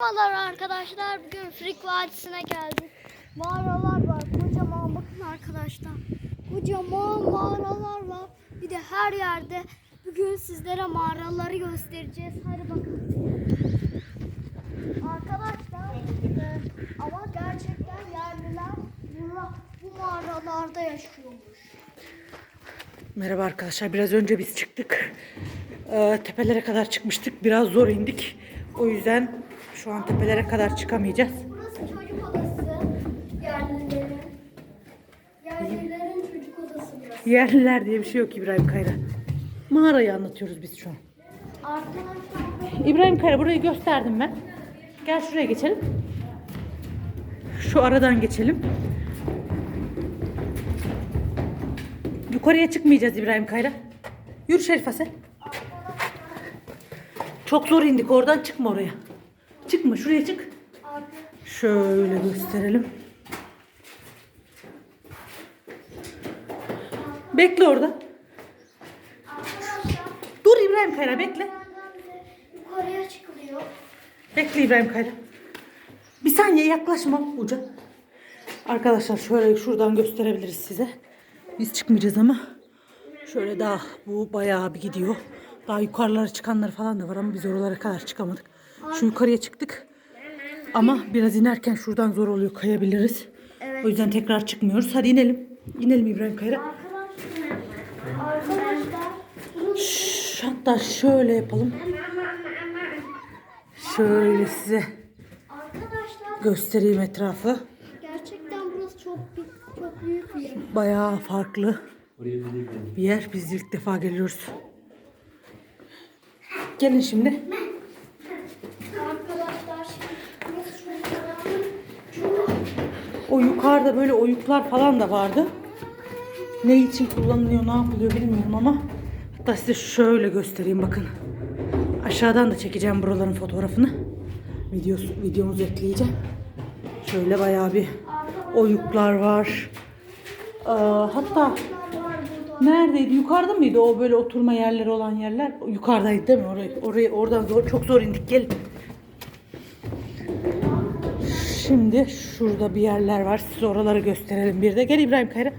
Merhabalar arkadaşlar. Bugün Frik Vadisi'ne geldik. Mağaralar var. Kocaman bakın arkadaşlar. Kocaman mağaralar var. Bir de her yerde bugün sizlere mağaraları göstereceğiz. Hadi bakın. Arkadaşlar e, ama gerçekten yerliler burada, bu mağaralarda yaşıyormuş. Merhaba arkadaşlar. Biraz önce biz çıktık. Ee, tepelere kadar çıkmıştık. Biraz zor indik. O yüzden şu an tepelere kadar çıkamayacağız. Burası çocuk odası. Yerlilerin. Yerlilerin çocuk odası burası. Yerliler diye bir şey yok İbrahim Kayra. Mağarayı anlatıyoruz biz şu an. Arkadaşlar İbrahim Kayra burayı gösterdim ben. Gel şuraya geçelim. Şu aradan geçelim. Yukarıya çıkmayacağız İbrahim Kayra. Yürü Şerife sen. Çok zor indik oradan çıkma oraya. Çıkma şuraya çık. Şöyle gösterelim. Bekle orada. Dur İbrahim Kayra bekle. yukarıya çıkılıyor. Bekle İbrahim Kayra. Bir saniye yaklaşma uca. Arkadaşlar şöyle şuradan gösterebiliriz size. Biz çıkmayacağız ama şöyle daha bu bayağı bir gidiyor. Daha yukarılara çıkanlar falan da var ama biz oralara kadar çıkamadık. Şu yukarıya çıktık. Ama biraz inerken şuradan zor oluyor kayabiliriz. Evet. O yüzden tekrar çıkmıyoruz. Hadi inelim. İnelim İbrahim Kayra. Arkadaşlar, arkadaşlar bunu Şş, hatta şöyle yapalım. Şöyle size arkadaşlar göstereyim etrafı. gerçekten burası çok çok büyük bir yer. Bayağı farklı bir yer. Biz ilk defa geliyoruz. Gelin şimdi. Arkadaşlar şimdi burası çok O yukarıda böyle oyuklar falan da vardı. Ne için kullanılıyor, ne yapılıyor bilmiyorum ama hatta size şöyle göstereyim bakın. Aşağıdan da çekeceğim buraların fotoğrafını. Videosu, videomuzu ekleyeceğim. Şöyle bayağı bir oyuklar var. Ee, hatta neredeydi? Yukarıda mıydı o böyle oturma yerleri olan yerler? Yukarıdaydı değil mi? Orayı, orayı oradan zor, çok zor indik. Gelin. Şimdi şurada bir yerler var. Size oraları gösterelim bir de. Gel İbrahim Kayra.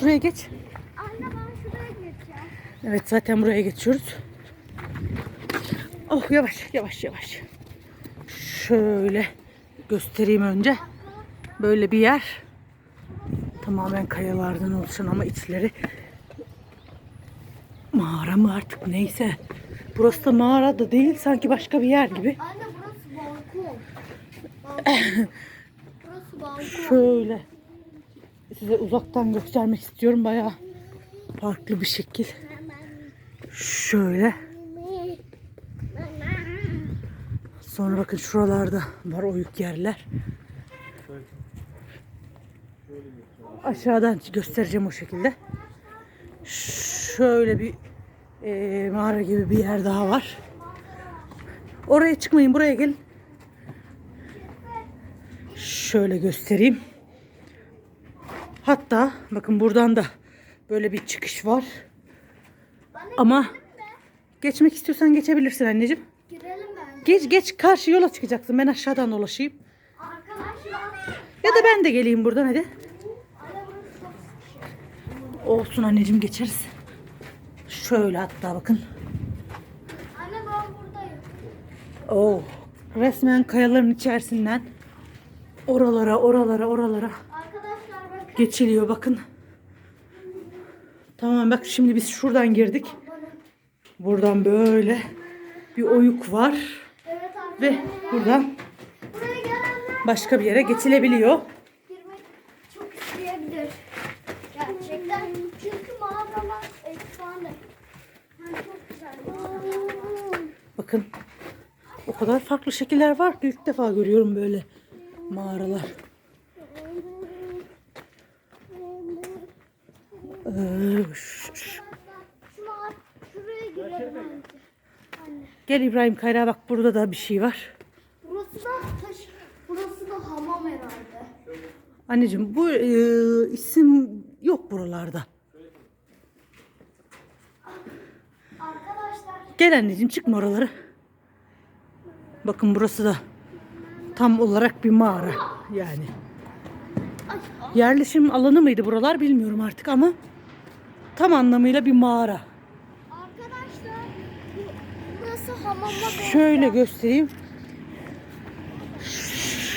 Şuraya geç. Anne ben şuraya geçeceğim. Evet zaten buraya geçiyoruz. Oh yavaş yavaş yavaş. Şöyle göstereyim önce. Böyle bir yer. Tamamen kayalardan oluşan ama içleri mağara mı artık neyse. Burası da mağara da değil sanki başka bir yer gibi. Anne burası balkon. Balkon. burası balkon. Şöyle size uzaktan göstermek istiyorum. Bayağı farklı bir şekil. Şöyle. Sonra bakın şuralarda var oyuk yerler. Aşağıdan göstereceğim o şekilde. Şöyle bir eee, mağara gibi bir yer daha var. Oraya çıkmayın, buraya gelin. Şöyle göstereyim. Hatta bakın buradan da böyle bir çıkış var. Ama geçmek istiyorsan geçebilirsin anneciğim. Girelim ben. Geç geç karşı yola çıkacaksın. Ben aşağıdan dolaşayım. Ya da ben de geleyim buradan hadi. Olsun anneciğim geçeriz. Şöyle hatta bakın. Anne ben buradayım. Oh, resmen kayaların içerisinden oralara, oralara, oralara Arkadaşlar bakın. geçiliyor bakın. Tamam bak şimdi biz şuradan girdik. Buradan böyle bir oyuk var Evet ve buradan başka bir yere geçilebiliyor. girmek çok isteyebilir. Gerçekten. Çünkü mağaralar efsane. Yani çok güzel. Bakın o kadar farklı şekiller var ki ilk defa görüyorum böyle mağaralar. Ee. Gel İbrahim Kayra bak burada da bir şey var. Burası da taş, burası da hamam herhalde. Anneciğim bu e, isim yok buralarda. Gel anneciğim çıkma oraları. Bakın burası da tam olarak bir mağara yani. Yerleşim alanı mıydı buralar bilmiyorum artık ama tam anlamıyla bir mağara. Arkadaşlar bu- burası hamama. Şöyle göstereyim.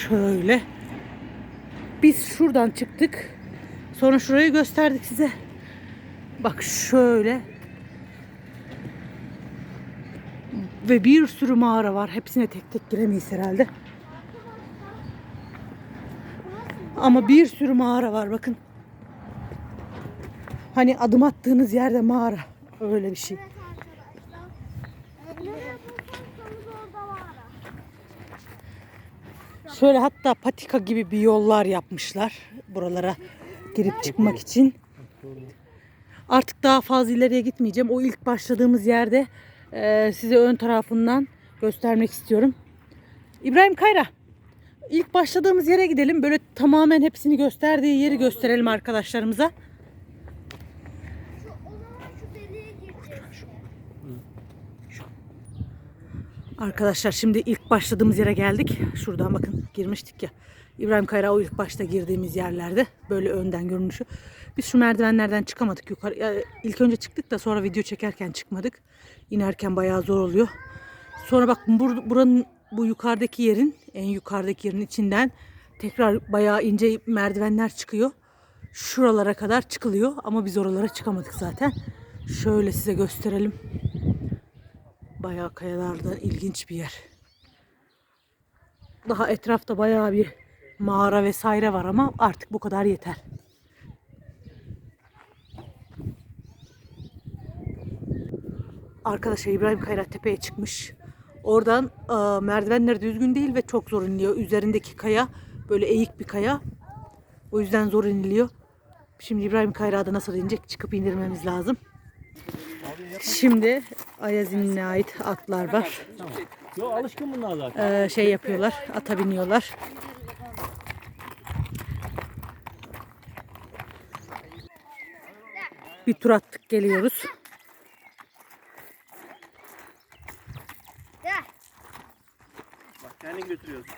Şöyle. Biz şuradan çıktık. Sonra şurayı gösterdik size. Bak şöyle. Ve bir sürü mağara var. Hepsine tek tek giremeyiz herhalde. Ama bir sürü mağara var bakın. Hani adım attığınız yerde mağara. Öyle bir şey. Şöyle hatta patika gibi bir yollar yapmışlar buralara girip çıkmak için. Artık daha fazla ileriye gitmeyeceğim. O ilk başladığımız yerde e, size ön tarafından göstermek istiyorum. İbrahim Kayra, ilk başladığımız yere gidelim. Böyle tamamen hepsini gösterdiği yeri gösterelim arkadaşlarımıza. Arkadaşlar şimdi ilk başladığımız yere geldik. Şuradan bakın girmiştik ya. İbrahim Kayra o ilk başta girdiğimiz yerlerde. Böyle önden görünüşü. Biz şu merdivenlerden çıkamadık yukarı. Ya, ilk önce çıktık da sonra video çekerken çıkmadık. İnerken bayağı zor oluyor. Sonra bak bur- buranın bu yukarıdaki yerin en yukarıdaki yerin içinden tekrar bayağı ince merdivenler çıkıyor. Şuralara kadar çıkılıyor ama biz oralara çıkamadık zaten. Şöyle size gösterelim. Bayağı kayalardan ilginç bir yer. Daha etrafta bayağı bir mağara vesaire var ama artık bu kadar yeter. Arkadaşlar İbrahim Kayra tepeye çıkmış. Oradan e, merdivenler düzgün değil ve çok zor iniliyor. Üzerindeki kaya böyle eğik bir kaya. O yüzden zor iniliyor. Şimdi İbrahim Kayra'da nasıl inecek çıkıp indirmemiz lazım. Şimdi Ayazin'e ait atlar var. Yo alışkın bunlar zaten. Ee, şey yapıyorlar, ata biniyorlar. Bir tur attık geliyoruz. Bak kendini götürüyorsun.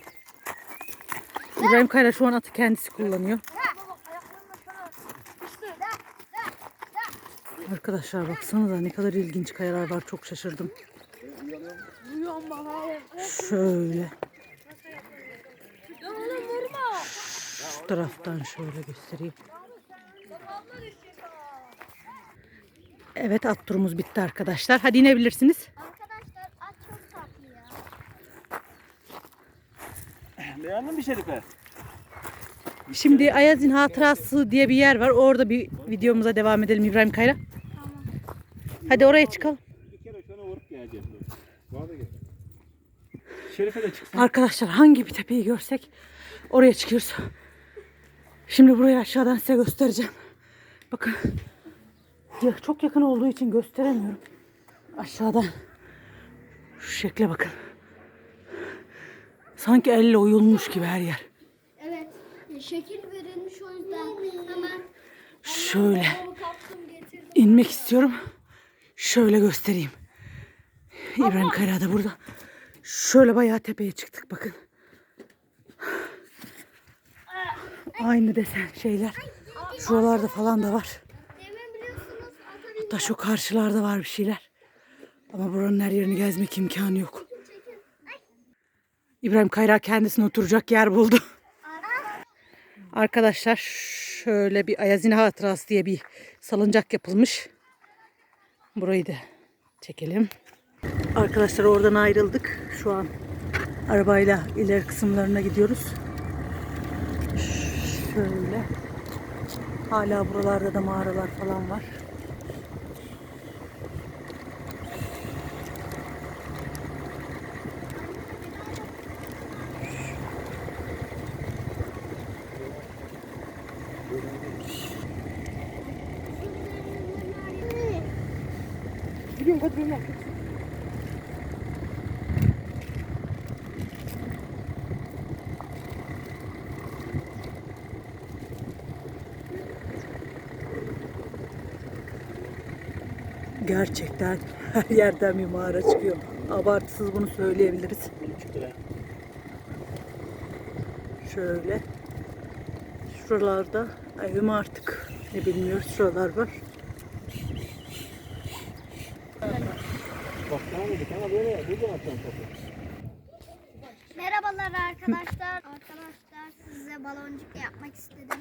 İbrahim Kayra şu an atı kendisi kullanıyor. Arkadaşlar baksanıza ne kadar ilginç kayalar var. Çok şaşırdım. Şöyle. Şu taraftan şöyle göstereyim. Evet at turumuz bitti arkadaşlar. Hadi inebilirsiniz. Arkadaşlar at çok tatlı ya. Beğendin mi Şerife? Şimdi Ayazin Hatırası diye bir yer var. Orada bir videomuza devam edelim İbrahim Kayra. Hadi oraya çıkalım. Arkadaşlar hangi bir tepeyi görsek oraya çıkıyoruz. Şimdi burayı aşağıdan size göstereceğim. Bakın. Ya çok yakın olduğu için gösteremiyorum. Aşağıdan. Şu şekle bakın. Sanki elle oyulmuş gibi her yer. Evet. Şekil verilmiş o yüzden hemen Şöyle inmek istiyorum. Şöyle göstereyim. İbrahim Kayra da burada. Şöyle bayağı tepeye çıktık bakın. Aynı desen şeyler. Şuralarda falan da var. Hatta şu karşılarda var bir şeyler. Ama buranın her yerini gezmek imkanı yok. İbrahim Kayra kendisine oturacak yer buldu. Arkadaşlar şöyle bir Ayazine Hatırası diye bir salıncak yapılmış. Burayı da çekelim. Arkadaşlar oradan ayrıldık. Şu an arabayla ileri kısımlarına gidiyoruz. Şöyle. Hala buralarda da mağaralar falan var. Gidiyorum hadi benimle. Gerçekten her yerden bir mağara çıkıyor. Abartısız bunu söyleyebiliriz. Şöyle. Şuralarda evim artık ne bilmiyoruz şuralar var. Merhabalar arkadaşlar. arkadaşlar size baloncuk yapmak istedim.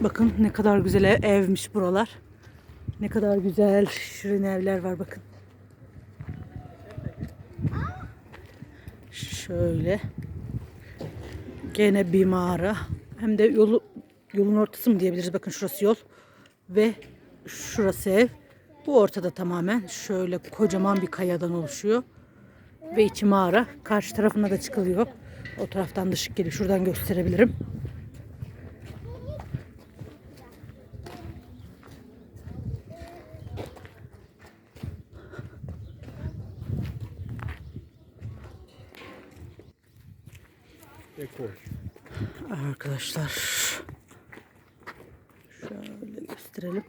Bakın ne kadar güzel ev- evmiş buralar. Ne kadar güzel şirin evler var bakın. Şöyle. Gene bir mağara. Hem de yolu yolun ortası mı diyebiliriz. Bakın şurası yol. Ve şurası ev. Bu ortada tamamen. Şöyle kocaman bir kayadan oluşuyor. Ve içi mağara. Karşı tarafına da çıkılıyor. O taraftan da ışık geliyor. Şuradan gösterebilirim. Dekor. Arkadaşlar şöyle gösterelim.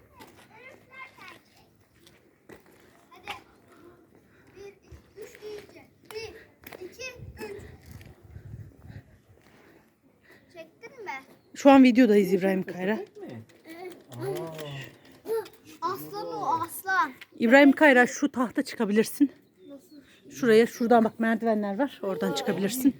Şu an videodayız İbrahim Kayra. Aslan o aslan. İbrahim Kayra şu tahta çıkabilirsin. Şuraya şuradan bak merdivenler var. Oradan çıkabilirsin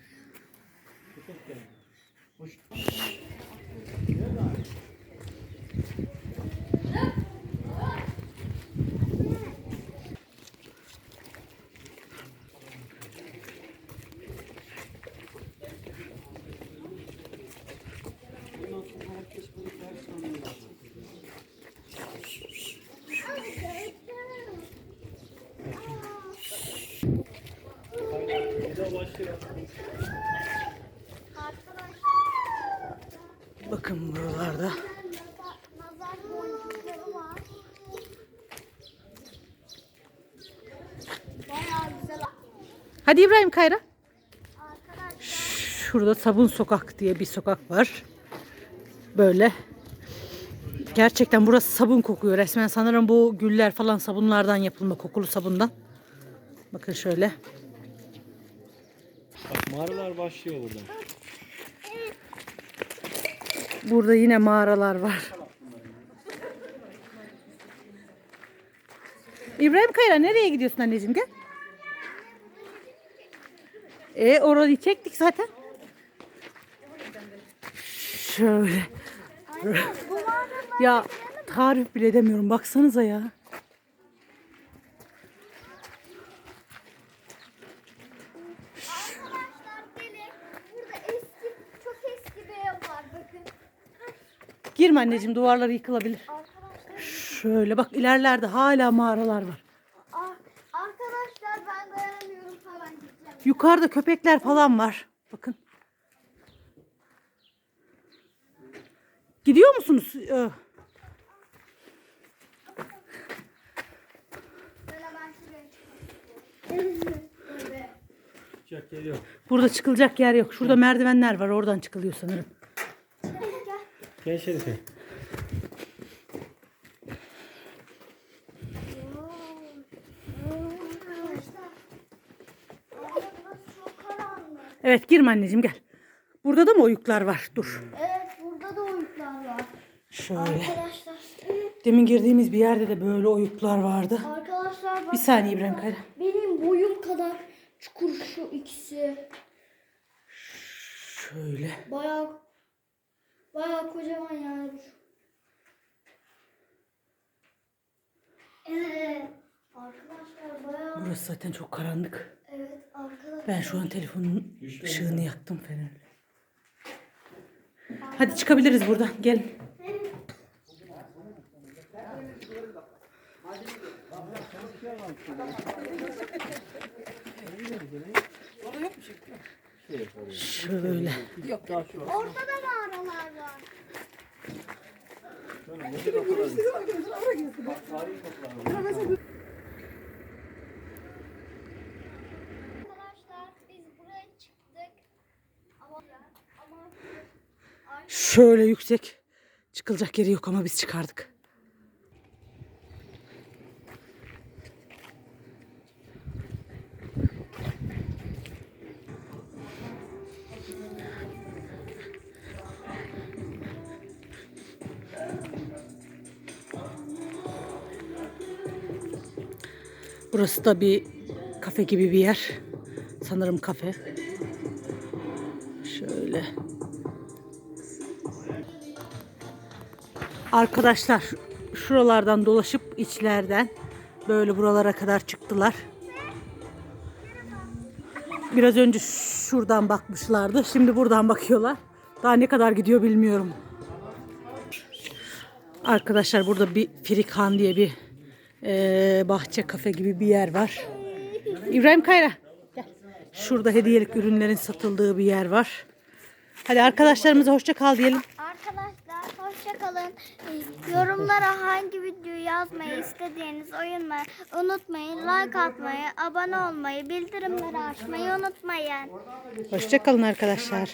başlıyor. Bakın buralarda. Hadi İbrahim Kayra. Şurada Sabun Sokak diye bir sokak var. Böyle. Gerçekten burası sabun kokuyor resmen. Sanırım bu güller falan sabunlardan yapılma kokulu sabundan. Bakın şöyle. Bak mağaralar başlıyor buradan. Burada yine mağaralar var. İbrahim Kayra nereye gidiyorsun anneciğim gel. E orayı çektik zaten. Şöyle. Ya tarif bile edemiyorum. Baksanıza ya. arkadaşlar gelin. Burada eski çok eski bir ev var bakın. Girme anneciğim duvarları yıkılabilir. Arkadaşlar Şöyle bak ilerlerde hala mağaralar var. ah, arkadaşlar ben dayanamıyorum falan gideceğim. Yukarıda köpekler falan var. Bakın. Gidiyor musunuz? Ee, Ben hemen şuraya çıkmak Evet. Çıkacak yer yok. Burada çıkılacak yer yok. Şurada merdivenler var. Oradan çıkılıyor sanırım. Gel Şerife. Arkadaşlar. Ama burası çok karanlık. Evet girme anneciğim gel. Burada da mı oyuklar var? Dur. Evet burada da oyuklar var. Şöyle. Arkadaşlar. Demin girdiğimiz bir yerde de böyle oyuklar vardı. Arkadaşlar bak. Bir saniye İbrahim Kayra. Benim boyum kadar çukur şu ikisi. Şöyle. Bayağı bayağı kocaman yani. Evet. Arkadaşlar bayağı Burası zaten çok karanlık. evet arkadaşlar. Ben şu an telefonun ışığını yaktım fenerle. Hadi çıkabiliriz buradan. Gelin. Şöyle. Orada da mağaralar var. Arkadaşlar biz buraya çıktık. Ama ama Şöyle yüksek. Çıkılacak yeri yok ama biz çıkardık. Burası da bir kafe gibi bir yer. Sanırım kafe. Şöyle. Arkadaşlar şuralardan dolaşıp içlerden böyle buralara kadar çıktılar. Biraz önce şuradan bakmışlardı. Şimdi buradan bakıyorlar. Daha ne kadar gidiyor bilmiyorum. Arkadaşlar burada bir Firikhan diye bir eee, bahçe kafe gibi bir yer var. İbrahim Kayra. Gel. Şurada hediyelik ürünlerin satıldığı bir yer var. Hadi arkadaşlarımıza hoşça kal diyelim. Arkadaşlar hoşça kalın. Ee, Yorumlara hangi videoyu yazmayı istediğiniz oyunu unutmayın. Like atmayı, abone olmayı, bildirimleri açmayı unutmayın. Hoşça kalın arkadaşlar.